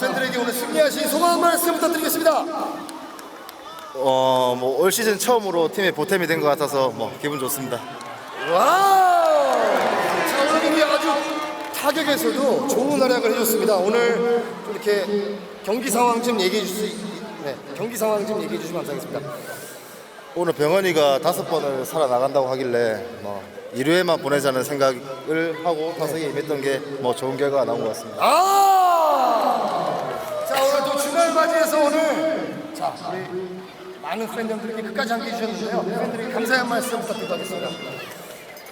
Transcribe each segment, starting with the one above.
팬들에게 오늘 승리하신 소감 한 말씀 부탁드리겠습니다. 어, 뭐 올 시즌 처음으로 팀의 보탬이 된 것 같아서 뭐 기분 좋습니다. 와우! 자, 오늘 경기 아주 타격에서도 좋은 활약을 해줬습니다. 오늘 좀 이렇게 경기 상황 좀 얘기해 수, 네, 경기 상황 좀 얘기해 주시면 감사하겠습니다. 오늘 병원이가 다섯 번을 살아나간다고 하길래 뭐 1회만 보내자는 생각을 하고 타석에 임했던 게 뭐 좋은 결과가 나온 것 같습니다. 아! 자, 우리 많은 팬분들께 끝까지 함께 해주셨는데요. 팬들에게 감사의 한 말씀 부탁드리겠습니다.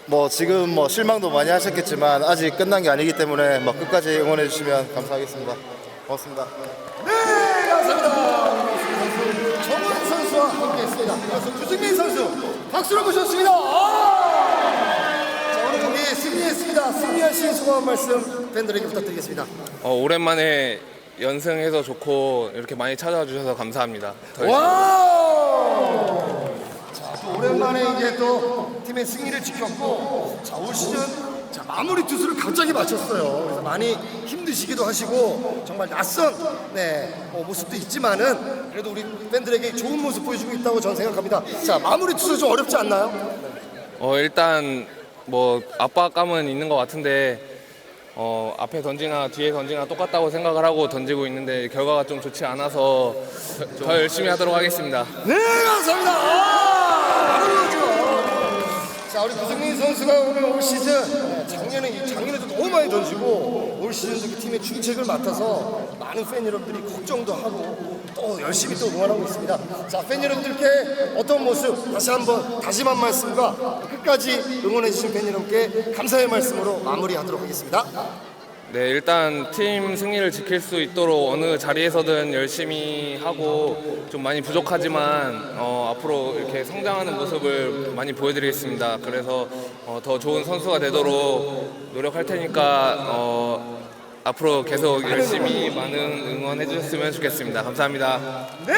뭐 지금 뭐 실망도 많이 하셨겠지만 아직 끝난 게 아니기 때문에 뭐 끝까지 응원해 주시면 감사하겠습니다. 고맙습니다. 네, 감사합니다. 정원 선수와 함께했습니다. 그래서 주승민 선수 박수로 모셨습니다. 아! 자, 오늘 경기 승리했습니다. 승리하신 소감 한 말씀 팬들에게 부탁드리겠습니다. 어, 오랜만에 연승해서 좋고 이렇게 많이 찾아와 주셔서 감사합니다. 더 열심히 와우! 자, 또 오랜만에 이제 또 팀의 승리를 지켰고, 자, 올 시즌 자, 마무리 투수를 갑자기 맞췄어요. 그래서 많이 힘드시기도 하시고, 정말 낯선 네, 어, 모습도 있지만은, 그래도 우리 팬들에게 좋은 모습 보여주고 있다고 저는 생각합니다. 자, 마무리 투수 좀 어렵지 않나요? 어, 일단 뭐 압박감은 있는 것 같은데 어, 앞에 던지나 뒤에 던지나 똑같다고 생각을 하고 던지고 있는데 결과가 좀 좋지 않아서 더, 더 열심히 하도록 하겠습니다. 네, 감사합니다. 우리 구승민 선수가 오늘 올 시즌 네, 작년에 작년에도 너무 많이 던지고 올 시즌도 그 팀의 중책을 맡아서 많은 팬 여러분들이 걱정도 하고 또 열심히 또 응원하고 있습니다. 자, 팬 여러분들께 어떤 모습 다시 한 번 다짐한 말씀과 끝까지 응원해 주신 팬 여러분께 감사의 말씀으로 마무리하도록 하겠습니다. 네, 일단 팀 승리를 지킬 수 있도록 어느 자리에서든 열심히 하고 좀 많이 부족하지만 어, 앞으로 이렇게 성장하는 모습을 많이 보여드리겠습니다. 그래서 어, 더 좋은 선수가 되도록 노력할 테니까 어, 앞으로 계속 열심히 많은 응원해 주셨으면 좋겠습니다. 감사합니다. 네,